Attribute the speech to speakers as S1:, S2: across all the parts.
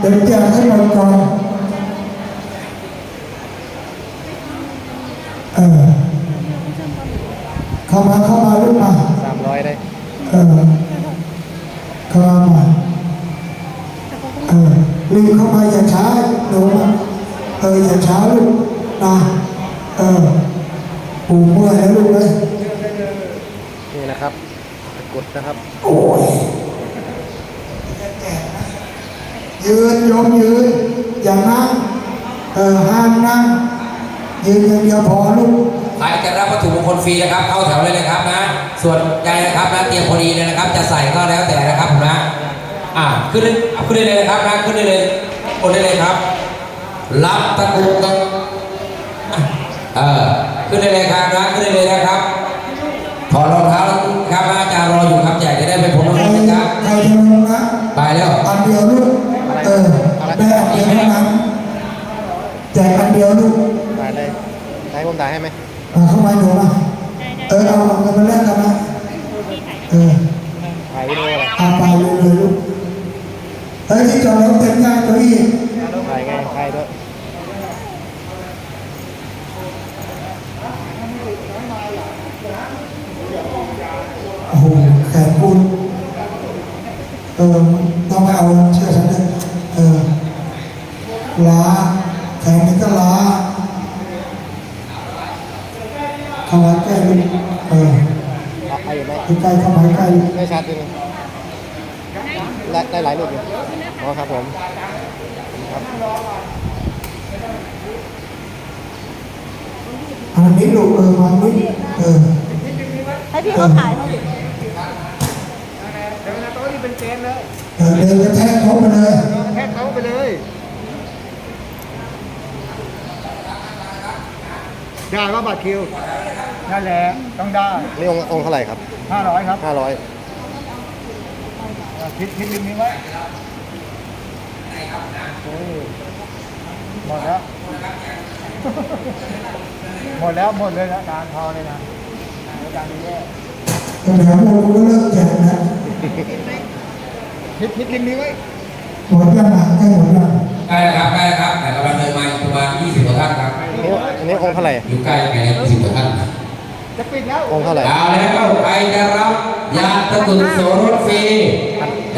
S1: เดี๋ยวแจกให้หมดก่อนเออเข้ามาเข้ามาลูกมา
S2: สามร้อยได้
S1: เออเข้ามาใหม่เออรีบเข้ามาอย่าช้าหนูมาเอออย่าช้าลูกนะเออปู่เมื่อยแล้วลูกเลย
S2: นี่นะครับตะกรุดนะครับ
S1: โอ้ย ยืนยมยืน อย่านั่งเออห้ามนั่งยืนอย่างเดียวพอลูก
S3: ใครจะรับวัตถุมงคลฟรีนะครับ เข้าแถวเลยนะครับนะ ส่วนใจนะครับนะเตรียมพอดีเลยนะครับ จะใส่ก็แล้วแต่นะครับผมนะอ่าขึ้นเลยขึ้นได้เลยนะครับนะขึ้นได้เลยกดได้เลยครับ รับตะกรุดครับเออขึ้นได้เลยครับนะขึ้นได้เลยนะครับถอดรองเท้าครับอา ได้
S1: อันเดียวเท่านั้นแจกอันเดียวลูก
S2: ได้เลยให้ผมได้ให้ไหม
S1: เอาเข้ามาหนูมาเออเอาเงินมาแลกกันนะเออ
S2: ถ่ายวิดีโออะไร
S1: เอาไปเลยเลยลูกเฮ้ยที่จอดรถเต็มย่างตัวอีก
S2: ถ่ายไงถ่ายด้วย
S1: โอ้โหแขนคุณเออต้องไม่เอาเชื่อฉันเลยเออ ล้าแขนนี่ก็ล้าเข้ามาใกล้ลูกเออ
S2: เอาเอาอยู่ไหม
S1: ใกล้เข้ามาใกล้
S2: ได้ชัดดีไหมได้ได้หลายรูปอยู่อ๋อครับผมครับ
S1: อันนี้ลูกเออมันนี่เออ
S4: ให้พี่เขาถ่ายให้ดิ
S1: เออเดินกระแทกเขาไปเลย
S2: แค่เขาไปเลย
S5: ได้ว่าบัตรคิวนั่นแหละต้องได้
S2: นี่องค์องค์เท่าไหร่ครับ
S5: ห้าร้อยครับ
S2: ห้าร้อย
S5: คิดคิดลิมนี้ไว้โอ้ยหมดแล้ว หมดแล้วหมดเลยนะการพอเลยนะอาจารย์นี่แย่
S1: ตอนนี้โมกูก็เลิกแจกนะ
S5: คิดคิดลิมนี้ไว้
S1: หมดยังอะใกล้หมดยัง
S3: ใกล้แล้วครับใกล้แล้วครับแต่กำลังเดินมาประมาณ20กว่าท่านครับ
S2: อั นนี้อันนี้องค์เท่าไหร่
S3: อยู่ใกล้ใกล้20กว่าท่าน
S5: จะปิดแล้ว
S2: องค์เท่าไหร่
S3: เอาแล้วใครจะรับยาตะกรุดโสรสฟรี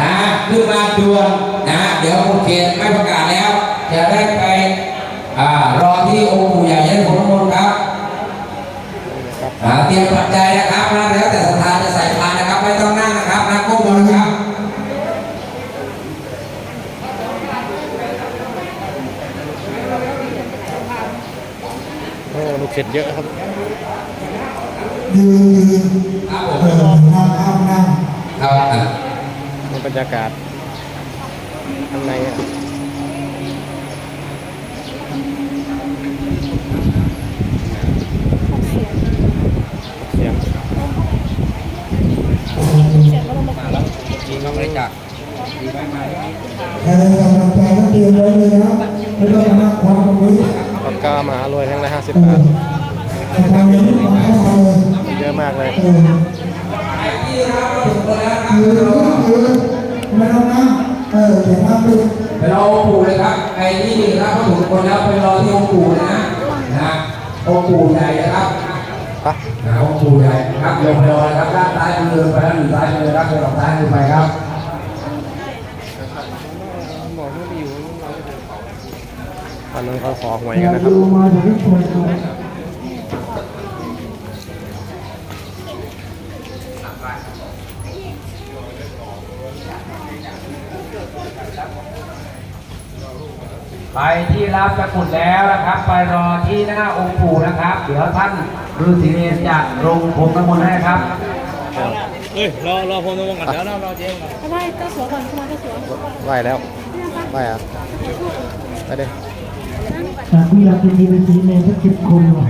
S3: นะขึ้นมาด่วนนะ เดี๋ยวคุณเขตไม่ประกาศแล้ว จะได้ไปอ่ารอที่องค์ปู่ใหญ่ยันผมมนต์ครับ
S2: ครับ
S3: อ่าเตรียมปัจจัยนะครับนะแล้วแต่ศรัทธาจะใส่พานนะครับ ไม่ต้องนั่งนะครับนะก้มลงนะครับ
S2: โอ้ลูกศิษย์เยอะครับ
S1: ยืนยืน
S3: ครับผ
S1: เอ
S3: ม
S1: อนั่งห้ามนั่ง
S3: ครับอะ
S2: ในบรรยากาศข้างในอะเสียง
S3: จริงก็บริจาค
S1: ใครกำลังใจก็เตรียมไว้เลยนะไม่ต้องมาความตรงนี้
S2: ปากกามหารวยแท่งละห้าสิบ
S1: บา
S2: ท
S1: มีเย
S2: อะมากเลย
S1: เออยืนยืนไม่ต้องนั่งเอออย่านั่งลูก
S3: ไปรอองค์ปู่เลยครับใครที่รับวัตถุมงคลแล้วไปรอที่องค์ปู่นะนะองค์ปู่ใหญ่นะครับนะองค์ปู่ใหญ่ครับลงไปรอเลยครับด้านซ้ายมือไปด้านซ้ายมือครับไปออกซ้ายมือไปครับ
S2: ตอนนั้นเขาขอหวย
S1: อ
S2: กัน
S1: ย่า
S2: นะครับ
S1: ดูมาเดี๋ยวช่วยกัน
S3: ไปที่รับตะกรุดแล้วนะครับ ไปรอที่หน้าองค์ปู่นะครับ เดี๋ยวท่านฤาษีเนรจะลงผมน้ำมนต์ให้ครับ
S6: เฮ้ยรอรอผมต้องก่อนเดี๋ยวเรารอเจ๊ก่อน
S4: เอาไหว้เจ้าสัวก่อนเข้ามาเจ้าสัว
S2: ไหวแล้วไหวอะไปเลย
S1: จากที่อยากจะมีเป็นสีแดงสักสิบคนว่ะ